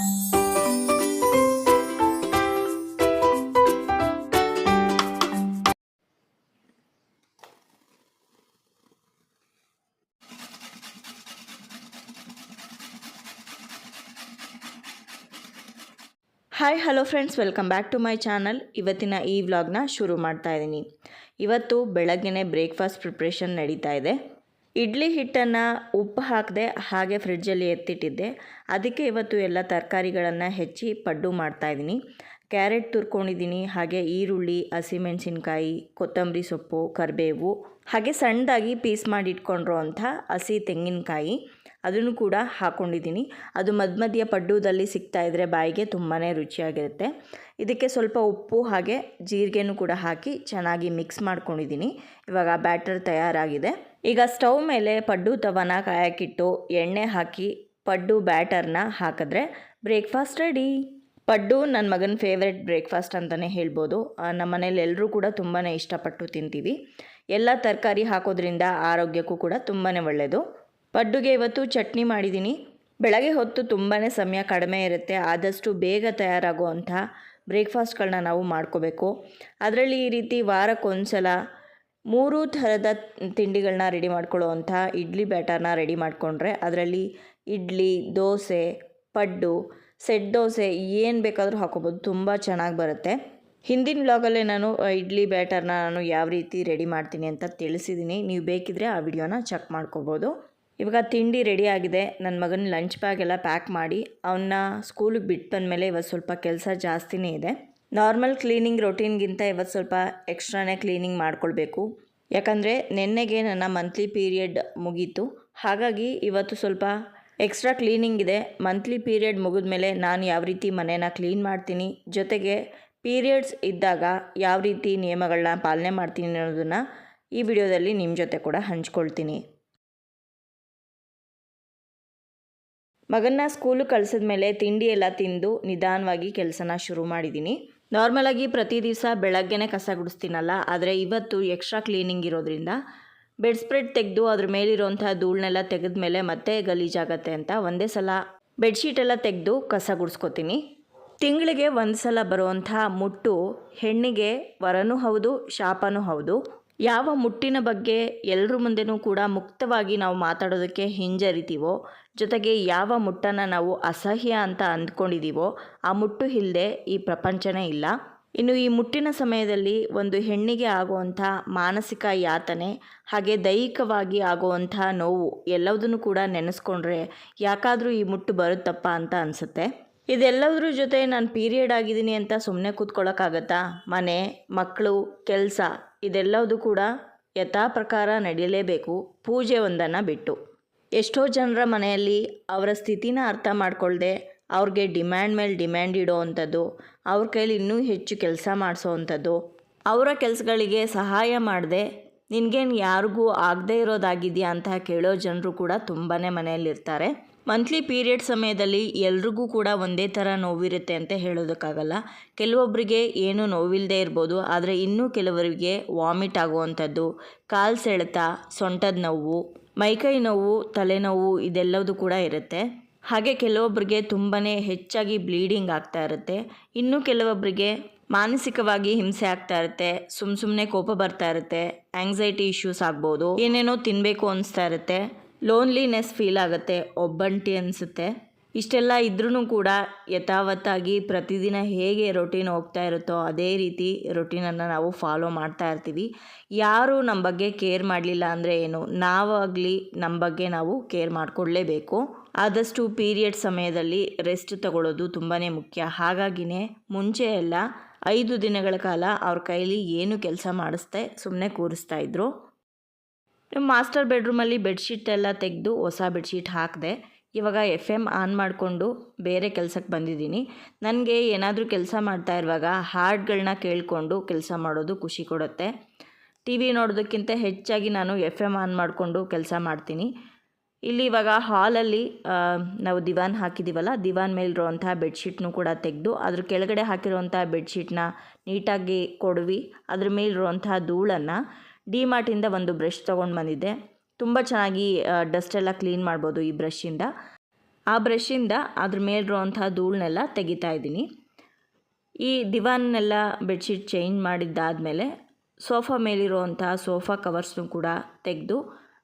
Hi hello friends welcome back to my channel ಇವತ್ತಿನ ಈ ವ್ಲಾಗ್ನ ಶುರು ಮಾಡ್ತಾ ಇದ್ದೀನಿ ಇವತ್ತು ಬೆಳಗ್ಗೆನೇ ಬ್ರೇಕ್ಫಾಸ್ಟ್ ಪ್ರಿಪ್ರೇಷನ್ ನಡೀತಾ ಇದೆ. ಇಡ್ಲಿ ಹಿಟ್ಟನ್ನು ಉಪ್ಪು ಹಾಕದೆ ಹಾಗೆ ಫ್ರಿಡ್ಜಲ್ಲಿ ಎತ್ತಿಟ್ಟಿದ್ದೆ. ಅದಕ್ಕೆ ಇವತ್ತು ಎಲ್ಲ ತರಕಾರಿಗಳನ್ನು ಹೆಚ್ಚಿ ಪಡ್ಡು ಮಾಡ್ತಾ ಇದ್ದೀನಿ. ಕ್ಯಾರೆಟ್ ತುರ್ಕೊಂಡಿದ್ದೀನಿ, ಹಾಗೆ ಈರುಳ್ಳಿ, ಹಸಿಮೆಣಸಿನ್ಕಾಯಿ, ಕೊತ್ತಂಬರಿ ಸೊಪ್ಪು, ಕರಿಬೇವು, ಹಾಗೆ ಸಣ್ಣದಾಗಿ ಪೀಸ್ ಮಾಡಿ ಇಟ್ಕೊಂಡಿರೋ ಅಂಥ ಹಸಿ ತೆಂಗಿನಕಾಯಿ. ಅದನ್ನು ಕೂಡ ಹಾಕ್ಕೊಂಡಿದ್ದೀನಿ ಅದು ಮಧ್ಯ ಮಧ್ಯ ಪಡ್ಡುದಲ್ಲಿ ಸಿಗ್ತಾ ಇದ್ದರೆ ಬಾಯಿಗೆ ತುಂಬಾ ರುಚಿಯಾಗಿರುತ್ತೆ. ಇದಕ್ಕೆ ಸ್ವಲ್ಪ ಉಪ್ಪು ಹಾಗೆ ಜೀರಿಗೆನೂ ಕೂಡ ಹಾಕಿ ಚೆನ್ನಾಗಿ ಮಿಕ್ಸ್ ಮಾಡ್ಕೊಂಡಿದ್ದೀನಿ. ಇವಾಗ ಬ್ಯಾಟರ್ ತಯಾರಾಗಿದೆ. ಈಗ ಸ್ಟವ್ ಮೇಲೆ ಪಡ್ಡು ತವನ ಕಾಯಕ್ಕಿಟ್ಟು ಎಣ್ಣೆ ಹಾಕಿ ಪಡ್ಡು ಬ್ಯಾಟರ್ನ ಹಾಕಿದ್ರೆ ಬ್ರೇಕ್ಫಾಸ್ಟ್ ರೆಡಿ. ಪಡ್ಡು ನನ್ನ ಮಗನ ಫೇವ್ರೆಟ್ ಬ್ರೇಕ್ಫಾಸ್ಟ್ ಅಂತಲೇ ಹೇಳ್ಬೋದು. ನಮ್ಮ ಮನೇಲಿ ಎಲ್ಲರೂ ಕೂಡ ತುಂಬಾ ಇಷ್ಟಪಟ್ಟು ತಿಂತೀವಿ. ಎಲ್ಲ ತರಕಾರಿ ಹಾಕೋದ್ರಿಂದ ಆರೋಗ್ಯಕ್ಕೂ ಕೂಡ ತುಂಬಾ ಒಳ್ಳೆಯದು ಪಡ್ಡುಗೆ ಇವತ್ತು ಚಟ್ನಿ ಮಾಡಿದ್ದೀನಿ. ಬೆಳಗ್ಗೆ ಹೊತ್ತು ತುಂಬಾ ಸಮಯ ಕಡಿಮೆ ಇರುತ್ತೆ. ಆದಷ್ಟು ಬೇಗ ತಯಾರಾಗುವಂಥ ಬ್ರೇಕ್ಫಾಸ್ಟ್ಗಳನ್ನ ನಾವು ಮಾಡ್ಕೋಬೇಕು. ಅದರಲ್ಲಿ ಈ ರೀತಿ ವಾರಕ್ಕೊಂದ್ಸಲ ಮೂರು ಥರದ ತಿಂಡಿಗಳನ್ನ ರೆಡಿ ಮಾಡ್ಕೊಳ್ಳೋವಂಥ ಇಡ್ಲಿ ಬ್ಯಾಟರ್ನ ರೆಡಿ ಮಾಡಿಕೊಂಡ್ರೆ ಅದರಲ್ಲಿ ಇಡ್ಲಿ, ದೋಸೆ, ಪಡ್ಡು, ಸೆಟ್ ದೋಸೆ ಏನು ಬೇಕಾದರೂ ಹಾಕೋಬೋದು ತುಂಬ ಚೆನ್ನಾಗಿ ಬರುತ್ತೆ. ಹಿಂದಿನ ವ್ಲಾಗಲ್ಲೇ ನಾನು ಇಡ್ಲಿ ಬ್ಯಾಟರ್ನ ನಾನು ಯಾವ ರೀತಿ ರೆಡಿ ಮಾಡ್ತೀನಿ ಅಂತ ತಿಳಿಸಿದ್ದೀನಿ. ನೀವು ಬೇಕಿದ್ರೆ ಆ ವಿಡಿಯೋನ ಚೆಕ್ ಮಾಡ್ಕೋಬೋದು. ಇವಾಗ ತಿಂಡಿ ರೆಡಿ ಆಗಿದೆ. ನನ್ನ ಮಗನ ಲಂಚ್ ಬ್ಯಾಗ್ ಎಲ್ಲ ಪ್ಯಾಕ್ ಮಾಡಿ ಅವನ್ನ ಸ್ಕೂಲಿಗೆ ಬಿಟ್ಟು ಬಂದಮೇಲೆ ಇವತ್ತು ಸ್ವಲ್ಪ ಕೆಲಸ ಜಾಸ್ತಿನೇ ಇದೆ. ನಾರ್ಮಲ್ ಕ್ಲೀನಿಂಗ್ ರೊಟೀನ್ಗಿಂತ ಇವತ್ತು ಸ್ವಲ್ಪ ಎಕ್ಸ್ಟ್ರಾನೇ ಕ್ಲೀನಿಂಗ್ ಮಾಡ್ಕೊಳ್ಬೇಕು. ಯಾಕಂದರೆ ನಿನ್ನೆಗೆ ನನ್ನ ಮಂತ್ಲಿ ಪೀರಿಯಡ್ ಮುಗೀತು. ಹಾಗಾಗಿ ಇವತ್ತು ಸ್ವಲ್ಪ ಎಕ್ಸ್ಟ್ರಾ ಕ್ಲೀನಿಂಗ್ ಇದೆ. ಮಂತ್ಲಿ ಪೀರಿಯಡ್ ಮುಗಿದ ಮೇಲೆ ನಾನು ಯಾವ ರೀತಿ ಮನೇನ ಕ್ಲೀನ್ ಮಾಡ್ತೀನಿ, ಜೊತೆಗೆ ಪೀರಿಯಡ್ಸ್ ಇದ್ದಾಗ ಯಾವ ರೀತಿ ನಿಯಮಗಳನ್ನ ಪಾಲನೆ ಮಾಡ್ತೀನಿ ಅನ್ನೋದನ್ನು ಈ ವಿಡಿಯೋದಲ್ಲಿ ನಿಮ್ಮ ಜೊತೆ ಕೂಡ ಹಂಚ್ಕೊಳ್ತೀನಿ. ಮಗನ್ನ ಸ್ಕೂಲು ಕಳ್ಸಿದ ಮೇಲೆ ತಿಂಡಿ ಎಲ್ಲ ತಿಂದು ನಿಧಾನವಾಗಿ ಕೆಲಸನ ಶುರು ಮಾಡಿದ್ದೀನಿ ನಾರ್ಮಲಾಗಿ ಪ್ರತಿ ದಿವಸ ಬೆಳಗ್ಗೆನೇ ಕಸ ಗುಡಿಸ್ತೀನಲ್ಲ, ಆದರೆ ಇವತ್ತು ಎಕ್ಸ್ಟ್ರಾ ಕ್ಲೀನಿಂಗ್ ಇರೋದ್ರಿಂದ ಬೆಡ್ ಸ್ಪ್ರೆಡ್ ತೆಗೆದು ಅದ್ರ ಮೇಲಿರುವಂಥ ಧೂಳನ್ನೆಲ್ಲ ತೆಗೆದ ಮೇಲೆ ಮತ್ತೆ ಗಲೀಜಾಗತ್ತೆ ಅಂತ ಒಂದೇ ಸಲ ಬೆಡ್ಶೀಟ್ ಎಲ್ಲ ತೆಗೆದು ಕಸ ಗುಡಿಸ್ಕೊತೀನಿ. ತಿಂಗಳಿಗೆ ಒಂದು ಸಲ ಬರುವಂಥ ಮುಟ್ಟು ಹೆಣ್ಣಿಗೆ ವರನೂ ಹೌದು, ಶಾಪನೂ ಹೌದು. ಯಾವ ಮುಟ್ಟಿನ ಬಗ್ಗೆ ಎಲ್ಲರ ಮುಂದೆನೂ ಕೂಡ ಮುಕ್ತವಾಗಿ ನಾವು ಮಾತಾಡೋದಕ್ಕೆ ಹಿಂಜರಿತೀವೋ, ಜೊತೆಗೆ ಯಾವ ಮುಟ್ಟನ್ನು ನಾವು ಅಸಹ್ಯ ಅಂತ ಅಂದ್ಕೊಂಡಿದ್ದೀವೋ ಆ ಮುಟ್ಟು ಇಲ್ಲದೆ ಈ ಪ್ರಪಂಚನೇ ಇಲ್ಲ. ಇನ್ನು ಈ ಮುಟ್ಟಿನ ಸಮಯದಲ್ಲಿ ಒಂದು ಹೆಣ್ಣಿಗೆ ಆಗುವಂಥ ಮಾನಸಿಕ ಯಾತನೆ, ಹಾಗೆ ದೈಹಿಕವಾಗಿ ಆಗುವಂಥ ನೋವು ಎಲ್ಲದನ್ನು ಕೂಡ ನೆನೆಸ್ಕೊಂಡ್ರೆ ಯಾಕಾದರೂ ಈ ಮುಟ್ಟು ಬರುತ್ತಪ್ಪ ಅಂತ ಅನಿಸುತ್ತೆ. ಇದೆಲ್ಲದ್ರ ಜೊತೆ ನಾನು ಪೀರಿಯಡ್ ಆಗಿದ್ದೀನಿ ಅಂತ ಸುಮ್ಮನೆ ಕೂತ್ಕೊಳ್ಳೋಕ್ಕಾಗತ್ತಾ ಮನೆ ಮಕ್ಕಳು ಕೆಲಸ ಇದೆಲ್ಲವುದು ಕೂಡ ಯಥಾಪ್ರಕಾರ ನಡೆಯಲೇಬೇಕು ಪೂಜೆ ಒಂದನ್ನು ಬಿಟ್ಟು. ಎಷ್ಟೋ ಜನರ ಮನೆಯಲ್ಲಿ ಅವರ ಸ್ಥಿತಿನ ಅರ್ಥ ಮಾಡಿಕೊಳ್ಳದೆ ಅವ್ರಿಗೆ ಡಿಮ್ಯಾಂಡ್ ಮೇಲೆ ಡಿಮ್ಯಾಂಡ್ ಇಡೋ ಅಂಥದ್ದು, ಅವ್ರ ಕೈಲಿ ಇನ್ನೂ ಹೆಚ್ಚು ಕೆಲಸ ಮಾಡಿಸೋ ಅಂಥದ್ದು. ಅವರ ಕೆಲಸಗಳಿಗೆ ಸಹಾಯ ಮಾಡದೆ ನಿನಗೇನು ಯಾರಿಗೂ ಆಗದೇ ಇರೋದಾಗಿದೆಯಾ ಅಂತ ಕೇಳೋ ಜನರು ಕೂಡ ತುಂಬಾ ಮನೆಯಲ್ಲಿರ್ತಾರೆ. ಮಂತ್ಲಿ ಪೀರಿಯಡ್ ಸಮಯದಲ್ಲಿ ಎಲ್ರಿಗೂ ಕೂಡ ಒಂದೇ ಥರ ನೋವಿರುತ್ತೆ ಅಂತ ಹೇಳೋದಕ್ಕಾಗಲ್ಲ. ಕೆಲವೊಬ್ಬರಿಗೆ ಏನು ನೋವಿಲ್ಲದೆ ಇರ್ಬೋದು, ಆದರೆ ಇನ್ನೂ ಕೆಲವರಿಗೆ ವಾಮಿಟ್ ಆಗುವಂಥದ್ದು, ಕಾಲು ಸೆಳೆತ, ಸೊಂಟದ ನೋವು, ಮೈಕೈ ನೋವು ತಲೆನೋವು ಇದೆಲ್ಲವೂ ಕೂಡ ಇರುತ್ತೆ. ಹಾಗೆ ಕೆಲವೊಬ್ಬರಿಗೆ ತುಂಬಾ ಹೆಚ್ಚಾಗಿ ಬ್ಲೀಡಿಂಗ್ ಆಗ್ತಾ ಇರುತ್ತೆ. ಇನ್ನು ಕೆಲವೊಬ್ಬರಿಗೆ ಮಾನಸಿಕವಾಗಿ ಹಿಂಸೆ ಆಗ್ತಾ ಇರುತ್ತೆ ಸುಮ್ಮ ಸುಮ್ಮನೆ ಕೋಪ ಬರ್ತಾ ಇರುತ್ತೆ ಆಂಗ್ಸೈಟಿ ಇಶ್ಯೂಸ್ ಆಗ್ಬೋದು, ಏನೇನೋ ತಿನ್ನಬೇಕು ಅನಿಸ್ತಾ ಇರುತ್ತೆ. ಲೋನ್ಲಿನೆಸ್ ಫೀಲ್ ಆಗುತ್ತೆ, ಒಬ್ಬಂಟಿ ಅನಿಸುತ್ತೆ. ಇಷ್ಟೆಲ್ಲ ಇದ್ರೂ ಕೂಡ ಯಥಾವತ್ತಾಗಿ ಪ್ರತಿದಿನ ಹೇಗೆ ರೊಟೀನ್ ಹೋಗ್ತಾ ಇರುತ್ತೋ ಅದೇ ರೀತಿ ರೊಟೀನನ್ನು ನಾವು ಫಾಲೋ ಮಾಡ್ತಾ ಇರ್ತೀವಿ. ಯಾರು ನಮ್ಮ ಬಗ್ಗೆ ಕೇರ್ ಮಾಡಲಿಲ್ಲ ಅಂದರೆ ಏನು? ನಾವಾಗಲಿ ನಮ್ಮ ಬಗ್ಗೆ ನಾವು ಕೇರ್ ಮಾಡಿಕೊಳ್ಳೇಬೇಕು ಆದಷ್ಟು ಪೀರಿಯಡ್ ಸಮಯದಲ್ಲಿ ರೆಸ್ಟ್ ತಗೊಳ್ಳೋದು ತುಂಬಾ ಮುಖ್ಯ. ಹಾಗಾಗಿನೇ ಮುಂಚೆ ಎಲ್ಲ ಐದು ದಿನಗಳ ಕಾಲ ಅವ್ರ ಕೈಲಿ ಏನು ಕೆಲಸ ಮಾಡಿಸ್ದೆ ಸುಮ್ಮನೆ ಕೂರಿಸ್ತಾ ಇದ್ರು. ಮಾಸ್ಟರ್ ಬೆಡ್ರೂಮಲ್ಲಿ ಬೆಡ್ಶೀಟ್ ಎಲ್ಲ ತೆಗೆದು ಹೊಸ ಬೆಡ್ಶೀಟ್ ಹಾಕಿದೆ, ಇವಾಗ ಎಫ್ ಎಂ ಆನ್ ಮಾಡಿಕೊಂಡು ಬೇರೆ ಕೆಲಸಕ್ಕೆ ಬಂದಿದ್ದೀನಿ. ನನಗೆ ಏನಾದರೂ ಕೆಲಸ ಮಾಡ್ತಾ ಇರುವಾಗ ಹಾಡ್ಗಳನ್ನ ಕೇಳಿಕೊಂಡು ಕೆಲಸ ಮಾಡೋದು ಖುಷಿ ಕೊಡುತ್ತೆ. ಟಿ ವಿ ನೋಡೋದಕ್ಕಿಂತ ಹೆಚ್ಚಾಗಿ ನಾನು ಎಫ್ ಎಂ ಆನ್ ಮಾಡಿಕೊಂಡು ಕೆಲಸ ಮಾಡ್ತೀನಿ. ಇಲ್ಲಿ ಇವಾಗ ಹಾಲಲ್ಲಿ ನಾವು ದಿವಾನ್ ಹಾಕಿದ್ದೀವಲ್ಲ ದಿವಾನ್ ಮೇಲಿರುವಂಥ ಬೆಡ್ಶೀಟ್ನು ಕೂಡ ತೆಗೆದು, ಅದ್ರ ಕೆಳಗಡೆ ಹಾಕಿರುವಂಥ ಬೆಡ್ಶೀಟ್ನ ನೀಟಾಗಿ ಕೊಡವಿ, ಅದ್ರ ಮೇಲಿರುವಂಥ ಧೂಳನ್ನು ಡಿ ಮಾರ್ಟಿಂದ ಒಂದು ಬ್ರಷ್ ತೊಗೊಂಡು ಬಂದಿದ್ದೆ. ತುಂಬ ಚೆನ್ನಾಗಿ ಡಸ್ಟ್ ಎಲ್ಲ ಕ್ಲೀನ್ ಮಾಡ್ಬೋದು ಈ ಬ್ರಷಿಂದ ಆ ಬ್ರಷಿಂದ ಅದ್ರ ಮೇಲಿರುವಂತಹ ಧೂಳನ್ನೆಲ್ಲ ತೆಗಿತಾ ಇದ್ದೀನಿ. ಈ ದಿವಾನ್ನೆಲ್ಲ ಬೆಡ್ಶೀಟ್ ಚೇಂಜ್ ಮಾಡಿದ್ದಾದಮೇಲೆ ಸೋಫಾ ಮೇಲಿರುವಂಥ ಸೋಫಾ ಕವರ್ಸ್ನು ಕೂಡ ತೆಗೆದು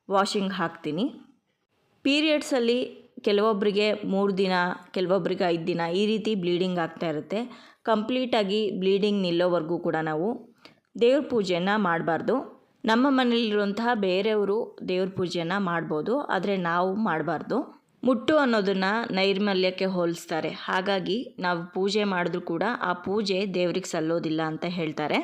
ವಾಷಿಂಗ್ ಹಾಕ್ತೀನಿ. ಪೀರಿಯಡ್ಸಲ್ಲಿ ಕೆಲವೊಬ್ಬರಿಗೆ ಮೂರು ದಿನ ಕೆಲವೊಬ್ಬರಿಗೆ ಐದು ದಿನ ಈ ರೀತಿ ಬ್ಲೀಡಿಂಗ್ ಆಗ್ತಾ ಇರುತ್ತೆ. ಕಂಪ್ಲೀಟಾಗಿ ಬ್ಲೀಡಿಂಗ್ ನಿಲ್ಲೋವರೆಗೂ ಕೂಡ ನಾವು ದೇವ್ರ ಪೂಜೆಯನ್ನು ಮಾಡಬಾರ್ದು. ನಮ್ಮ ಮನೆಯಲ್ಲಿರುವಂತಹ ಬೇರೆಯವರು ದೇವ್ರ ಪೂಜೆಯನ್ನು ಮಾಡ್ಬೋದು, ಆದರೆ ನಾವು ಮಾಡಬಾರ್ದು. ಮುಟ್ಟು ಅನ್ನೋದನ್ನು ನೈರ್ಮಲ್ಯಕ್ಕೆ ಹೋಲಿಸ್ತಾರೆ. ಹಾಗಾಗಿ ನಾವು ಪೂಜೆ ಮಾಡಿದ್ರೂ ಕೂಡ ಆ ಪೂಜೆ ದೇವ್ರಿಗೆ ಸಲ್ಲೋದಿಲ್ಲ ಅಂತ ಹೇಳ್ತಾರೆ.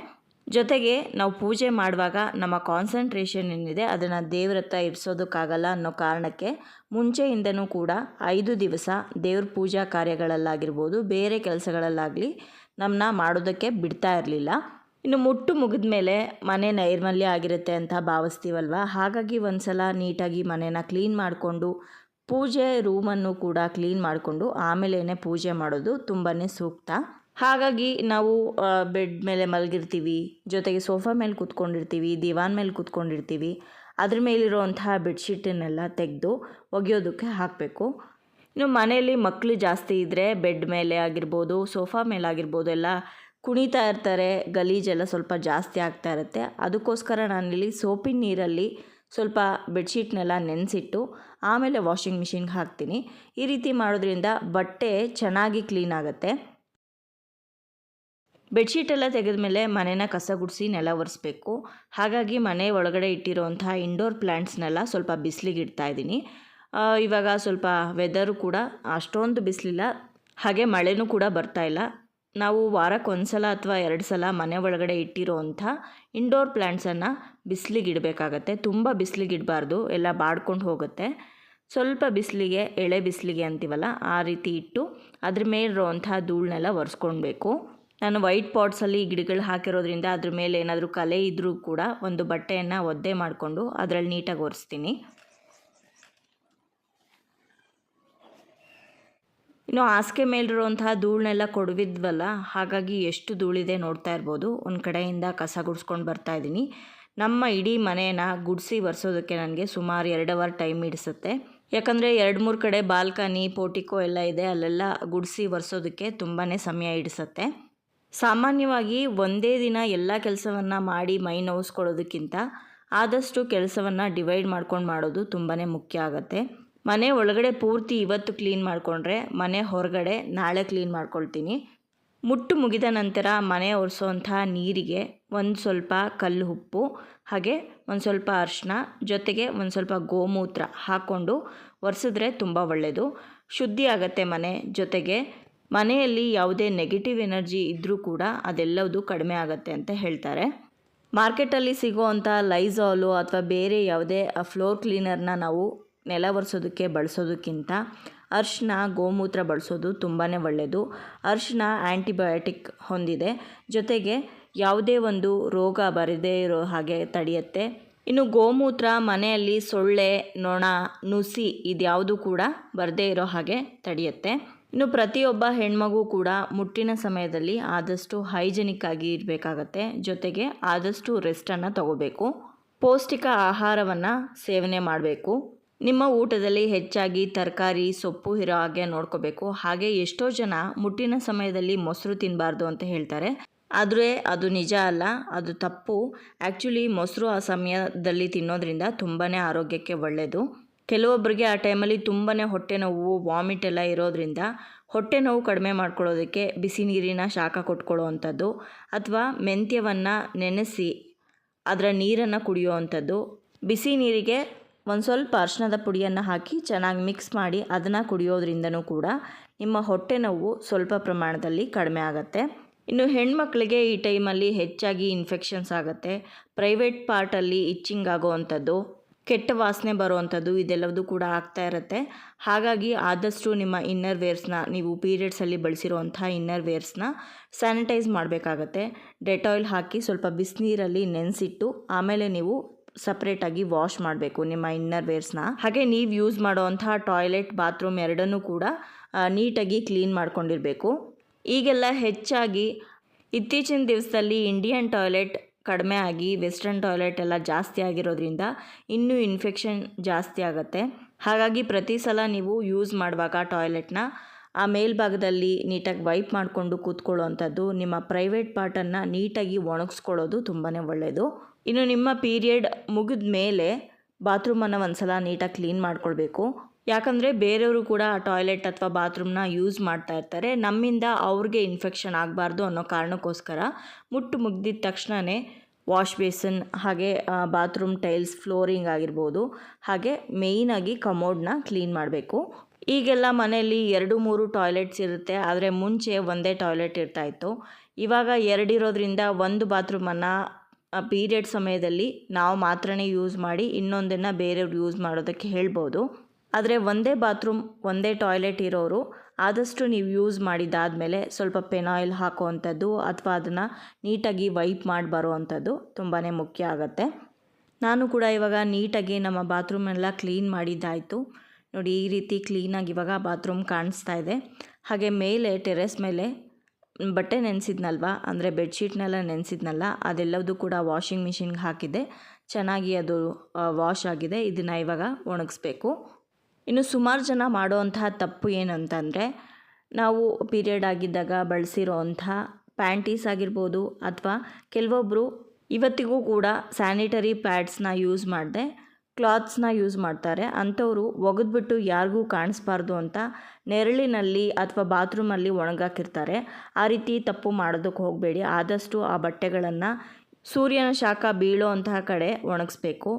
ಜೊತೆಗೆ ನಾವು ಪೂಜೆ ಮಾಡುವಾಗ ನಮ್ಮ ಕಾನ್ಸಂಟ್ರೇಷನ್ ಏನಿದೆ, ಅದನ್ನು ದೇವ್ರ ಹತ್ರ ಇರಿಸೋದಕ್ಕಾಗಲ್ಲ ಅನ್ನೋ ಕಾರಣಕ್ಕೆ ಮುಂಚೆಯಿಂದನೂ ಕೂಡ ಐದು ದಿವಸ ದೇವ್ರ ಪೂಜಾ ಕಾರ್ಯಗಳಲ್ಲಾಗಿರ್ಬೋದು, ಬೇರೆ ಕೆಲಸಗಳಲ್ಲಾಗಲಿ ನಮ್ಮನ್ನ ಮಾಡೋದಕ್ಕೆ ಬಿಡ್ತಾ ಇರಲಿಲ್ಲ. ಇನ್ನು ಮುಟ್ಟು ಮುಗಿದ ಮೇಲೆ ಮನೆ ನೈರ್ಮಲ್ಯ ಆಗಿರುತ್ತೆ ಅಂತ ಭಾವಿಸ್ತೀವಲ್ವ? ಹಾಗಾಗಿ ಒಂದು ಸಲ ನೀಟಾಗಿ ಮನೇನ ಕ್ಲೀನ್ ಮಾಡಿಕೊಂಡು ಪೂಜೆ ರೂಮನ್ನು ಕೂಡ ಕ್ಲೀನ್ ಮಾಡಿಕೊಂಡು ಆಮೇಲೆ ಪೂಜೆ ಮಾಡೋದು ತುಂಬಾ ಸೂಕ್ತ. ಹಾಗಾಗಿ ನಾವು ಬೆಡ್ ಮೇಲೆ ಮಲಗಿರ್ತೀವಿ, ಜೊತೆಗೆ ಸೋಫಾ ಮೇಲೆ ಕೂತ್ಕೊಂಡಿರ್ತೀವಿ, ದಿವಾನ್ ಮೇಲೆ ಕೂತ್ಕೊಂಡಿರ್ತೀವಿ, ಅದ್ರ ಮೇಲಿರುವಂತಹ ಬೆಡ್ಶೀಟನ್ನೆಲ್ಲ ತೆಗೆದು ಒಗೆಯೋದಕ್ಕೆ ಹಾಕಬೇಕು. ಇನ್ನು ಮನೆಯಲ್ಲಿ ಮಕ್ಕಳು ಜಾಸ್ತಿ ಇದ್ದರೆ ಬೆಡ್ ಮೇಲೆ ಆಗಿರ್ಬೋದು, ಸೋಫಾ ಮೇಲೆ ಆಗಿರ್ಬೋದು, ಎಲ್ಲ ಕುಣಿತಾ ಇರ್ತಾರೆ, ಗಲೀಜೆಲ್ಲ ಸ್ವಲ್ಪ ಜಾಸ್ತಿ ಆಗ್ತಾ ಇರುತ್ತೆ. ಅದಕ್ಕೋಸ್ಕರ ನಾನಿಲ್ಲಿ ಸೋಪಿನ ನೀರಲ್ಲಿ ಸ್ವಲ್ಪ ಬೆಡ್ಶೀಟ್ನೆಲ್ಲ ನೆನೆಸಿಟ್ಟು ಆಮೇಲೆ ವಾಷಿಂಗ್ ಮಿಷಿನ್ಗೆ ಹಾಕ್ತೀನಿ. ಈ ರೀತಿ ಮಾಡೋದ್ರಿಂದ ಬಟ್ಟೆ ಚೆನ್ನಾಗಿ ಕ್ಲೀನ್ ಆಗುತ್ತೆ. ಬೆಡ್ಶೀಟ್ ಎಲ್ಲ ತೆಗೆದ್ಮೇಲೆ ಮನೆನ ಕಸ ಗುಡಿಸಿ ನೆಲ ಒರೆಸ್ಬೇಕು. ಹಾಗಾಗಿ ಮನೆ ಒಳಗಡೆ ಇಟ್ಟಿರೋವಂತಹ ಇಂಡೋರ್ ಪ್ಲ್ಯಾಂಟ್ಸ್ನೆಲ್ಲ ಸ್ವಲ್ಪ ಬಿಸಿಲಿಗೆ ಇಡ್ತಾ ಇದ್ದೀನಿ. ಇವಾಗ ಸ್ವಲ್ಪ ವೆದರು ಕೂಡ ಅಷ್ಟೊಂದು ಬಿಸಿಲಿಲ್ಲ. ಹಾಗೆ ಮಳೆನೂ ಕೂಡ ಬರ್ತಾ ಇಲ್ಲ. ನಾವು ವಾರಕ್ಕೆ ಒಂದು ಸಲ ಅಥವಾ ಎರಡು ಸಲ ಮನೆ ಒಳಗಡೆ ಇಟ್ಟಿರೋವಂಥ ಇಂಡೋರ್ ಪ್ಲ್ಯಾಂಟ್ಸನ್ನು ಬಿಸಿಲಿಗೆ ಇಡಬೇಕಾಗತ್ತೆ. ತುಂಬ ಬಿಸಿಲಿಗೆ ಇಡಬಾರ್ದು. ಎಲ್ಲ ಬಾಡ್ಕೊಂಡು ಹೋಗುತ್ತೆ. ಸ್ವಲ್ಪ ಬಿಸಿಲಿಗೆ, ಎಳೆ ಬಿಸಿಲಿಗೆ ಅಂತೀವಲ್ಲ, ಆ ರೀತಿ ಇಟ್ಟು ಅದ್ರ ಮೇಲಿರೋವಂಥ ಧೂಳನ್ನೆಲ್ಲ ಒರೆಸ್ಕೊಳ್ಬೇಕು. ನಾನು ವೈಟ್ ಪಾಟ್ಸಲ್ಲಿ ಗಿಡಗಳು ಹಾಕಿರೋದ್ರಿಂದ ಅದ್ರ ಮೇಲೆ ಏನಾದರೂ ಕಲೆ ಇದ್ದರೂ ಕೂಡ ಒಂದು ಬಟ್ಟೆಯನ್ನು ಒದ್ದೆ ಮಾಡಿಕೊಂಡು ಅದರಲ್ಲಿ ನೀಟಾಗಿ ಒರೆಸ್ತೀನಿ. ಇನ್ನು ಹಾಸಿಗೆ ಮೇಲಿರುವಂತಹ ಧೂಳನ್ನೆಲ್ಲ ಕೊಡುವಿದ್ವಲ್ಲ, ಹಾಗಾಗಿ ಎಷ್ಟು ಧೂಳಿದೆ ನೋಡ್ತಾ ಇರ್ಬೋದು. ಒಂದು ಕಡೆಯಿಂದ ಕಸ ಗುಡಿಸ್ಕೊಂಡು ಬರ್ತಾ ಇದ್ದೀನಿ. ನಮ್ಮ ಇಡೀ ಮನೆಯನ್ನ ಗುಡಿಸಿ ಒರೆಸೋದಕ್ಕೆ ನನಗೆ ಸುಮಾರು ಎರಡು ಅವರ್ ಟೈಮ್ ಹಿಡಿಸುತ್ತೆ. ಯಾಕಂದರೆ ಎರಡು ಮೂರು ಕಡೆ ಬಾಲ್ಕನಿ, ಪೋಟಿಕೋ ಎಲ್ಲ ಇದೆ, ಅಲ್ಲೆಲ್ಲ ಗುಡಿಸಿ ಒರೆಸೋದಕ್ಕೆ ತುಂಬಾ ಸಮಯ ಹಿಡಿಸುತ್ತೆ. ಸಾಮಾನ್ಯವಾಗಿ ಒಂದೇ ದಿನ ಎಲ್ಲ ಕೆಲಸವನ್ನು ಮಾಡಿ ಮೈ ನೋವಿಸ್ಕೊಳ್ಳೋದಕ್ಕಿಂತ ಆದಷ್ಟು ಕೆಲಸವನ್ನು ಡಿವೈಡ್ ಮಾಡ್ಕೊಂಡು ಮಾಡೋದು ತುಂಬಾ ಮುಖ್ಯ ಆಗುತ್ತೆ. ಮನೆ ಒಳಗಡೆ ಪೂರ್ತಿ ಇವತ್ತು ಕ್ಲೀನ್ ಮಾಡಿಕೊಂಡ್ರೆ, ಮನೆ ಹೊರಗಡೆ ನಾಳೆ ಕ್ಲೀನ್ ಮಾಡ್ಕೊಳ್ತೀನಿ. ಮುಟ್ಟು ಮುಗಿದ ನಂತರ ಮನೆ ಒರೆಸೋವಂಥ ನೀರಿಗೆ ಒಂದು ಸ್ವಲ್ಪ ಕಲ್ಲು ಉಪ್ಪು, ಹಾಗೆ ಒಂದು ಸ್ವಲ್ಪ ಅರಿಶಿನ ಜೊತೆಗೆ ಒಂದು ಸ್ವಲ್ಪ ಗೋಮೂತ್ರ ಹಾಕ್ಕೊಂಡು ಒರೆಸಿದ್ರೆ ತುಂಬ ಒಳ್ಳೆಯದು ಶುದ್ಧಿ ಆಗುತ್ತೆ ಮನೆ ಜೊತೆಗೆ. ಮನೆಯಲ್ಲಿ ಯಾವುದೇ ನೆಗೆಟಿವ್ ಎನರ್ಜಿ ಇದ್ದರೂ ಕೂಡ ಅದೆಲ್ಲವುದು ಕಡಿಮೆ ಆಗುತ್ತೆ ಅಂತ ಹೇಳ್ತಾರೆ. ಮಾರ್ಕೆಟಲ್ಲಿ ಸಿಗೋವಂಥ ಲೈಝಾಲು ಅಥವಾ ಬೇರೆ ಯಾವುದೇ ಫ್ಲೋರ್ ಕ್ಲೀನರ್ನ ನಾವು ನೆಲ ಒರೆಸೋದಕ್ಕೆ ಬಳಸೋದಕ್ಕಿಂತ ಅರಿಶಿನ ಗೋಮೂತ್ರ ಬಳಸೋದು ತುಂಬಾ ಒಳ್ಳೆಯದು ಅರಿಶಿನ ಆ್ಯಂಟಿಬಯೋಟಿಕ್ ಹೊಂದಿದೆ. ಜೊತೆಗೆ ಯಾವುದೇ ಒಂದು ರೋಗ ಬರದೇ ಇರೋ ಹಾಗೆ ತಡೆಯುತ್ತೆ. ಇನ್ನು ಗೋಮೂತ್ರ, ಮನೆಯಲ್ಲಿ ಸೊಳ್ಳೆ, ನೊಣ, ನುಸಿ ಇದ್ಯಾವುದು ಕೂಡ ಬರದೇ ಇರೋ ಹಾಗೆ ತಡೆಯುತ್ತೆ. ಇನ್ನು ಪ್ರತಿಯೊಬ್ಬ ಹೆಣ್ಮಗು ಕೂಡ ಮುಟ್ಟಿನ ಸಮಯದಲ್ಲಿ ಆದಷ್ಟು ಹೈಜೆನಿಕ್ ಆಗಿ ಇರಬೇಕಾಗತ್ತೆ. ಜೊತೆಗೆ ಆದಷ್ಟು ರೆಸ್ಟನ್ನು ತಗೋಬೇಕು. ಪೌಷ್ಟಿಕ ಆಹಾರವನ್ನು ಸೇವನೆ ಮಾಡಬೇಕು. ನಿಮ್ಮ ಊಟದಲ್ಲಿ ಹೆಚ್ಚಾಗಿ ತರಕಾರಿ, ಸೊಪ್ಪು ಇರೋ ಹಾಗೆ ನೋಡ್ಕೋಬೇಕು. ಹಾಗೆ ಎಷ್ಟೋ ಜನ ಮುಟ್ಟಿನ ಸಮಯದಲ್ಲಿ ಮೊಸರು ತಿನ್ನಬಾರ್ದು ಅಂತ ಹೇಳ್ತಾರೆ. ಆದರೆ ಅದು ನಿಜ ಅಲ್ಲ, ಅದು ತಪ್ಪು. ಆ್ಯಕ್ಚುಲಿ ಮೊಸರು ಆ ಸಮಯದಲ್ಲಿ ತಿನ್ನೋದ್ರಿಂದ ತುಂಬಾ ಆರೋಗ್ಯಕ್ಕೆ ಒಳ್ಳೆಯದು ಕೆಲವೊಬ್ಬರಿಗೆ ಆ ಟೈಮಲ್ಲಿ ತುಂಬಾ ಹೊಟ್ಟೆ ನೋವು, ವಾಮಿಟ್ ಎಲ್ಲ ಇರೋದ್ರಿಂದ ಹೊಟ್ಟೆ ನೋವು ಕಡಿಮೆ ಮಾಡ್ಕೊಳ್ಳೋದಕ್ಕೆ ಬಿಸಿ ನೀರಿನ ಶಾಖ ಕೊಟ್ಕೊಳ್ಳೋ ಅಂಥದ್ದು ಅಥವಾ ಮೆಂತ್ಯವನ್ನು ನೆನೆಸಿ ಅದರ ನೀರನ್ನು ಕುಡಿಯೋ ಅಂಥದ್ದು ಬಿಸಿ ನೀರಿಗೆ ಒಂದು ಸ್ವಲ್ಪ ಅರ್ಶಿನದ ಪುಡಿಯನ್ನು ಹಾಕಿ ಚೆನ್ನಾಗಿ ಮಿಕ್ಸ್ ಮಾಡಿ ಅದನ್ನು ಕುಡಿಯೋದ್ರಿಂದನೂ ಕೂಡ ನಿಮ್ಮ ಹೊಟ್ಟೆ ನೋವು ಸ್ವಲ್ಪ ಪ್ರಮಾಣದಲ್ಲಿ ಕಡಿಮೆ ಆಗುತ್ತೆ. ಇನ್ನು ಹೆಣ್ಮಕ್ಳಿಗೆ ಈ ಟೈಮಲ್ಲಿ ಹೆಚ್ಚಾಗಿ ಇನ್ಫೆಕ್ಷನ್ಸ್ ಆಗುತ್ತೆ. ಪ್ರೈವೇಟ್ ಪಾರ್ಟಲ್ಲಿ ಇಚ್ಚಿಂಗ್ ಆಗೋವಂಥದ್ದು, ಕೆಟ್ಟ ವಾಸನೆ ಬರುವಂಥದ್ದು ಇದೆಲ್ಲವೂ ಕೂಡ ಆಗ್ತಾ ಇರುತ್ತೆ. ಹಾಗಾಗಿ ಆದಷ್ಟು ನಿಮ್ಮ ಇನ್ನರ್ ವೇರ್ಸ್ನ ನೀವು ಪೀರಿಯಡ್ಸಲ್ಲಿ ಬಳಸಿರುವಂಥ ಇನ್ನರ್ ವೇರ್ಸ್ನ ಸ್ಯಾನಿಟೈಸ್ ಮಾಡಬೇಕಾಗತ್ತೆ. ಡೆಟಾಯಿಲ್ ಹಾಕಿ ಸ್ವಲ್ಪ ಬಿಸಿನೀರಲ್ಲಿ ನೆನೆಸಿಟ್ಟು ಆಮೇಲೆ ನೀವು ಸಪ್ರೇಟಾಗಿ ವಾಶ್ ಮಾಡಬೇಕು ನಿಮ್ಮ ಇನ್ನರ್ ವೇರ್ಸ್ನ. ಹಾಗೆ ನೀವು ಯೂಸ್ ಮಾಡುವಂತಹ ಟಾಯ್ಲೆಟ್, ಬಾತ್ರೂಮ್ ಎರಡನ್ನೂ ಕೂಡ ನೀಟಾಗಿ ಕ್ಲೀನ್ ಮಾಡ್ಕೊಂಡಿರಬೇಕು. ಈಗೆಲ್ಲ ಹೆಚ್ಚಾಗಿ ಇತ್ತೀಚಿನ ದಿವಸದಲ್ಲಿ ಇಂಡಿಯನ್ ಟಾಯ್ಲೆಟ್ ಕಡಿಮೆ ಆಗಿ, ವೆಸ್ಟರ್ನ್ ಟಾಯ್ಲೆಟ್ ಎಲ್ಲ ಜಾಸ್ತಿ ಆಗಿರೋದ್ರಿಂದ ಇನ್ನೂ ಇನ್ಫೆಕ್ಷನ್ ಜಾಸ್ತಿ ಆಗುತ್ತೆ. ಹಾಗಾಗಿ ಪ್ರತಿ ಸಲ ನೀವು ಯೂಸ್ ಮಾಡುವಾಗ ಟಾಯ್ಲೆಟ್ನ, ಆ ಮೇಲ್ಭಾಗದಲ್ಲಿ ನೀಟಾಗಿ ವೈಪ್ ಮಾಡಿಕೊಂಡು ಕೂತ್ಕೊಳ್ಳೋ ಅಂಥದ್ದು ನಿಮ್ಮ ಪ್ರೈವೇಟ್ ಪಾರ್ಟನ್ನು ನೀಟಾಗಿ ಒಣಗಿಸ್ಕೊಳ್ಳೋದು ತುಂಬಾ ಒಳ್ಳೆಯದು ಇನ್ನು ನಿಮ್ಮ ಪೀರಿಯಡ್ ಮುಗಿದ ಮೇಲೆ ಬಾತ್ರೂಮನ್ನು ಒಂದು ಸಲ ನೀಟಾಗಿ ಕ್ಲೀನ್ ಮಾಡ್ಕೊಳ್ಬೇಕು. ಯಾಕಂದರೆ ಬೇರೆಯವರು ಕೂಡ ಆ ಟಾಯ್ಲೆಟ್ ಅಥವಾ ಬಾತ್ರೂಮ್ನ ಯೂಸ್ ಮಾಡ್ತಾ ಇರ್ತಾರೆ. ನಮ್ಮಿಂದ ಅವ್ರಿಗೆ ಇನ್ಫೆಕ್ಷನ್ ಆಗಬಾರ್ದು ಅನ್ನೋ ಕಾರಣಕ್ಕೋಸ್ಕರ ಮುಟ್ಟು ಮುಗ್ದಿದ ತಕ್ಷಣವೇ ವಾಶ್ ಬೇಸನ್ ಹಾಗೆ ಬಾತ್ರೂಮ್ ಟೈಲ್ಸ್ ಫ್ಲೋರಿಂಗ್ ಆಗಿರ್ಬೋದು. ಹಾಗೆ ಮೇಯ್ನಾಗಿ ಕಮೋಡ್ನ ಕ್ಲೀನ್ ಮಾಡಬೇಕು. ಈಗೆಲ್ಲ ಮನೆಯಲ್ಲಿ ಎರಡು, ಮೂರು ಟಾಯ್ಲೆಟ್ಸ್ ಇರುತ್ತೆ. ಆದರೆ ಮುಂಚೆ ಒಂದೇ ಟಾಯ್ಲೆಟ್ ಇರ್ತಾಯಿತ್ತು ಇವಾಗ ಎರಡಿರೋದ್ರಿಂದ ಒಂದು ಬಾತ್ರೂಮನ್ನು ಪೀರಿಯಡ್ ಸಮಯದಲ್ಲಿ ನಾವು ಮಾತ್ರನೇ ಯೂಸ್ ಮಾಡಿ ಇನ್ನೊಂದನ್ನು ಬೇರೆಯವ್ರು ಯೂಸ್ ಮಾಡೋದಕ್ಕೆ ಹೇಳ್ಬೋದು. ಆದರೆ ಒಂದೇ ಬಾತ್ರೂಮ್, ಒಂದೇ ಟಾಯ್ಲೆಟ್ ಇರೋರು ಆದಷ್ಟು ನೀವು ಯೂಸ್ ಮಾಡಿದ್ದಾದಮೇಲೆ ಸ್ವಲ್ಪ ಪೆನಾಯಿಲ್ ಹಾಕುವಂಥದ್ದು ಅಥವಾ ಅದನ್ನು ನೀಟಾಗಿ ವೈಪ್ ಮಾಡಿ ಬರೋ ಅಂಥದ್ದು ತುಂಬಾ ಮುಖ್ಯ ಆಗುತ್ತೆ. ನಾನು ಕೂಡ ಇವಾಗ ನೀಟಾಗಿ ನಮ್ಮ ಬಾತ್ರೂಮೆಲ್ಲ ಕ್ಲೀನ್ ಮಾಡಿದ್ದಾಯಿತು. ನೋಡಿ ಈ ರೀತಿ ಕ್ಲೀನಾಗಿ ಇವಾಗ ಬಾತ್ರೂಮ್ ಕಾಣಿಸ್ತಾ ಇದೆ. ಹಾಗೆ ಮೇಲೆ ಟೆರೆಸ್ ಮೇಲೆ ಬಟ್ಟೆ ನೆನೆಸಿದ್ನಲ್ವ? ಅಂದರೆ ಬೆಡ್ಶೀಟ್ನೆಲ್ಲ ನೆನೆಸಿದ್ನಲ್ಲ, ಅದೆಲ್ಲದೂ ಕೂಡ ವಾಷಿಂಗ್ ಮಿಷಿನ್ಗೆ ಹಾಕಿದ್ದೆ. ಚೆನ್ನಾಗಿ ಅದು ವಾಶ್ ಆಗಿದೆ. ಇದನ್ನು ಇವಾಗ ಒಣಗಿಸ್ಬೇಕು. ಇನ್ನು ಸುಮಾರು ಜನ ಮಾಡುವಂತಹ ತಪ್ಪು ಏನು ಅಂತಂದರೆ ನಾವು ಪೀರಿಯಡ್ ಆಗಿದ್ದಾಗ ಬಳಸಿರೋ ಅಂಥ ಪ್ಯಾಂಟೀಸ್ ಆಗಿರ್ಬೋದು ಅಥವಾ ಕೆಲವೊಬ್ಬರು ಇವತ್ತಿಗೂ ಕೂಡ ಸ್ಯಾನಿಟರಿ ಪ್ಯಾಡ್ಸ್ನ ಯೂಸ್ ಮಾಡದೆ. ಕ್ಲಾತ್ಸ್ನ ಯೂಸ್ ಮಾಡ್ತಾರೆ. ಅಂಥವರು ಒಗೆದ್ಬಿಟ್ಟು ಯಾರಿಗೂ ಕಾಣಿಸ್ಬಾರ್ದು ಅಂತ ನೆರಳಿನಲ್ಲಿ ಅಥವಾ ಬಾತ್ರೂಮಲ್ಲಿ ಒಣಗಾಕಿರ್ತಾರೆ. ಆ ರೀತಿ ತಪ್ಪು ಮಾಡೋದಕ್ಕೆ ಹೋಗಬೇಡಿ. ಆದಷ್ಟು ಆ ಬಟ್ಟೆಗಳನ್ನು ಸೂರ್ಯನ ಶಾಖ ಬೀಳೋ ಅಂತಹ ಕಡೆ ಒಣಗಿಸ್ಬೇಕು.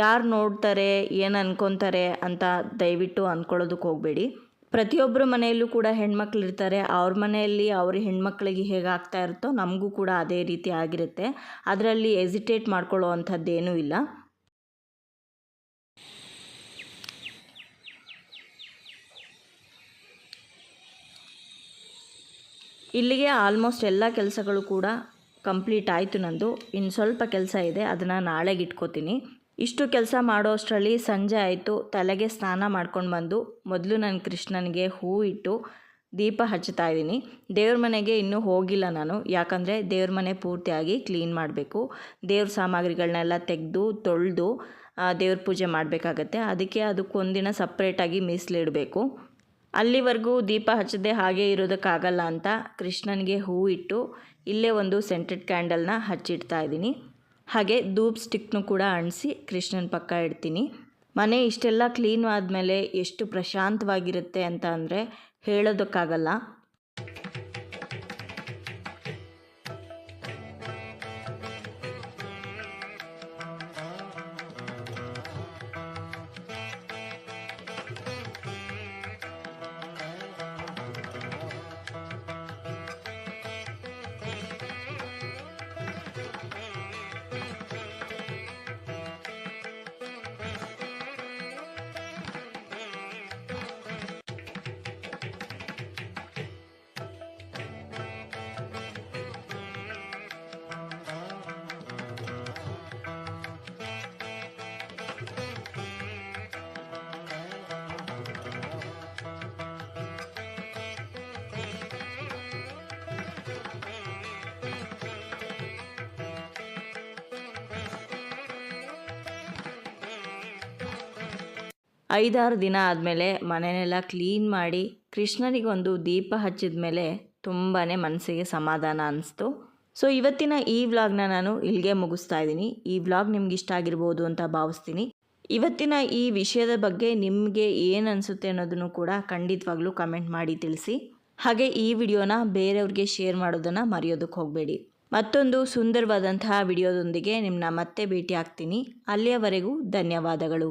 ಯಾರು ನೋಡ್ತಾರೆ, ಏನು ಅನ್ಕೊತಾರೆ ಅಂತ ದಯವಿಟ್ಟು ಅಂದ್ಕೊಳ್ಳೋದಕ್ಕೆ ಹೋಗಬೇಡಿ. ಪ್ರತಿಯೊಬ್ಬರ ಮನೆಯಲ್ಲೂ ಕೂಡ ಹೆಣ್ಮಕ್ಳು ಇರ್ತಾರೆ ಅವ್ರ ಮನೆಯಲ್ಲಿ ಅವ್ರ ಹೆಣ್ಮಕ್ಳಿಗೆ ಹೇಗೆ ಆಗ್ತಾ ಇರುತ್ತೋ ನಮಗೂ ಕೂಡ ಅದೇ ರೀತಿ ಆಗಿರುತ್ತೆ. ಅದರಲ್ಲಿ ಎಸಿಟೇಟ್ ಮಾಡ್ಕೊಳ್ಳೋ ಅಂಥದ್ದೇನೂ ಇಲ್ಲ. ಇಲ್ಲಿಗೆ ಆಲ್ಮೋಸ್ಟ್ ಎಲ್ಲ ಕೆಲಸಗಳು ಕೂಡ ಕಂಪ್ಲೀಟ್ ಆಯಿತು ನಂದು. ಇನ್ನು ಸ್ವಲ್ಪ ಕೆಲಸ ಇದೆ, ಅದನ್ನು ನಾಳೆಗೆ ಇಟ್ಕೋತೀನಿ. ಇಷ್ಟು ಕೆಲಸ ಮಾಡೋ ಅಷ್ಟರಲ್ಲಿ ಸಂಜೆ ಆಯಿತು, ತಲೆಗೆ ಸ್ನಾನ ಮಾಡ್ಕೊಂಡು ಬಂದು ಮೊದಲು ನಾನು ಕೃಷ್ಣನಿಗೆ ಹೂ ಇಟ್ಟು ದೀಪ ಹಚ್ಚುತ್ತಾ ಇದ್ದೀನಿ. ದೇವ್ರ ಮನೆಗೆ ಇನ್ನೂ ಹೋಗಿಲ್ಲ ನಾನು, ಯಾಕಂದರೆ ದೇವ್ರ ಮನೆ ಪೂರ್ತಿಯಾಗಿ ಕ್ಲೀನ್ ಮಾಡಬೇಕು. ದೇವ್ರ ಸಾಮಗ್ರಿಗಳನ್ನೆಲ್ಲ ತೆಗೆದು, ತೊಳೆದು ದೇವ್ರ ಪೂಜೆ ಮಾಡಬೇಕಾಗತ್ತೆ. ಅದಕ್ಕೆ ಅದಕ್ಕೊಂದಿನ ಸಪ್ರೇಟಾಗಿ ಮೀಸಲಿಡಬೇಕು. ಅಲ್ಲಿವರೆಗೂ ದೀಪ ಹಚ್ಚದೆ ಹಾಗೆ ಇರೋದಕ್ಕಾಗಲ್ಲ ಅಂತ ಕೃಷ್ಣನಿಗೆ ಹೂ ಇಟ್ಟು ಇಲ್ಲೇ ಒಂದು ಸೆಂಟೆಡ್ ಕ್ಯಾಂಡಲ್ನ ಹಚ್ಚಿಡ್ತಾ ಇದ್ದೀನಿ. ಹಾಗೆ ಧೂಪ್ ಸ್ಟಿಕ್ನು ಕೂಡ ಅಣಿಸಿ ಕೃಷ್ಣನ ಪಕ್ಕ ಇಡ್ತೀನಿ. ಮನೆ ಇಷ್ಟೆಲ್ಲ ಕ್ಲೀನ್ ಆದಮೇಲೆ ಎಷ್ಟು ಪ್ರಶಾಂತವಾಗಿರುತ್ತೆ ಅಂತ ಅಂದರೆ ಹೇಳೋದಕ್ಕಾಗಲ್ಲ. ಐದಾರು ದಿನ ಆದಮೇಲೆ ಮನೆಯೆಲ್ಲ ಕ್ಲೀನ್ ಮಾಡಿ ಕೃಷ್ಣನಿಗೊಂದು ದೀಪ ಹಚ್ಚಿದ ಮೇಲೆ ತುಂಬಾ ಮನಸ್ಸಿಗೆ ಸಮಾಧಾನ ಅನ್ನಿಸ್ತು ಸೊ ಇವತ್ತಿನ ಈ ವ್ಲಾಗ್ನ ನಾನು ಇಲ್ಲಿಗೆ ಮುಗಿಸ್ತಾ ಇದ್ದೀನಿ. ಈ ವ್ಲಾಗ್ ನಿಮ್ಗೆ ಇಷ್ಟ ಆಗಿರ್ಬೋದು ಅಂತ ಭಾವಿಸ್ತೀನಿ. ಇವತ್ತಿನ ಈ ವಿಷಯದ ಬಗ್ಗೆ ನಿಮಗೆ ಏನು ಅನಿಸುತ್ತೆ ಅನ್ನೋದನ್ನು ಕೂಡ ಖಂಡಿತವಾಗ್ಲೂ ಕಮೆಂಟ್ ಮಾಡಿ ತಿಳಿಸಿ. ಹಾಗೆ ಈ ವಿಡಿಯೋನ ಬೇರೆಯವ್ರಿಗೆ ಶೇರ್ ಮಾಡೋದನ್ನು ಮರೆಯೋದಕ್ಕೆ ಹೋಗಬೇಡಿ. ಮತ್ತೊಂದು ಸುಂದರವಾದಂತಹ ವಿಡಿಯೋದೊಂದಿಗೆ ನಿಮ್ಮನ್ನ ಮತ್ತೆ ಭೇಟಿ ಆಗ್ತೀನಿ ಅಲ್ಲಿಯವರೆಗೂ ಧನ್ಯವಾದಗಳು.